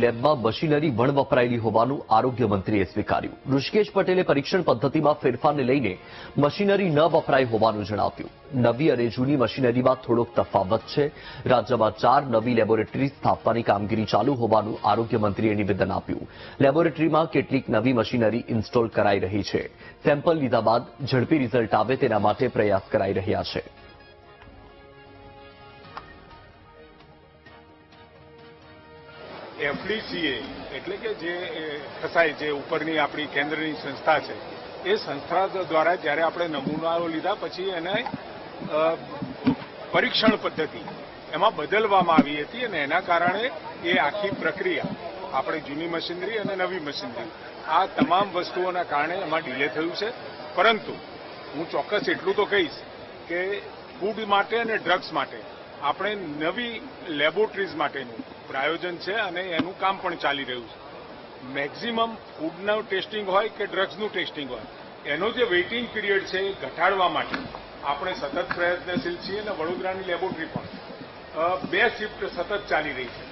લેબમાં મશીનરી વણ વપરાયેલી હોવાનું આરોગ્ય મંત્રીએ સ્વીકાર્યું. ઋષિકેશ પટેલે પરીક્ષણ પદ્ધતિમાં ફેરફારને લઈને મશીનરી ન વપરાય હોવાનું જણાવ્યું. નવી અને જૂની મશીનરીમાં થોડોક તફાવત છે. રાજ્યમાં ચાર નવી લેબોરેટરી સ્થાપવાની કામગીરી ચાલુ હોવાનું આરોગ્ય મંત્રીએ નિવેદન આપ્યું. લેબોરેટરીમાં કેટલીક નવી મશીનરી ઇન્સ્ટોલ કરાઈ રહી છે. સેમ્પલ લીધા બાદ ઝડપી રિઝલ્ટ આવે તેના માટે પ્રયાસ કરાઈ રહ્યા છે. એફડીસીએ એટલે કે જે ખસાઈ જે ઉપરની આપણી કેન્દ્રની સંસ્થા છે, એ સંસ્થા દ્વારા જ્યારે આપણે નમૂનાઓ લીધા, પછી એને પરીક્ષણ પદ્ધતિ, એમાં બદલવામાં આવી હતી અને એના કારણે એ આખી પ્રક્રિયા, આપણે જૂની મશીનરી અને નવી મશીનરી, આ તમામ વસ્તુઓના કારણે એમાં ડિલે થયું છે. પરંતુ, હું ચોક્કસ એટલું તો કહીશ કે ફૂડ માટે અને ડ્રગ્સ માટે, આપણે નવી લેબોરેટરીઝ માટેનું પ્રાયોજન છે અને એનું કામ પણ ચાલી રહ્યું છે. મેક્ઝિમમ ફૂડનું ટેસ્ટિંગ હોય કે ડ્રગ્સનું ટેસ્ટિંગ હોય, એનો જે વેઇટિંગ પીરિયડ છે એ ઘટાડવા માટે આપણે સતત પ્રયત્નશીલ છીએ અને વડોદરાની લેબોરેટરી પણ બે શિફ્ટ સતત ચાલી રહી છે.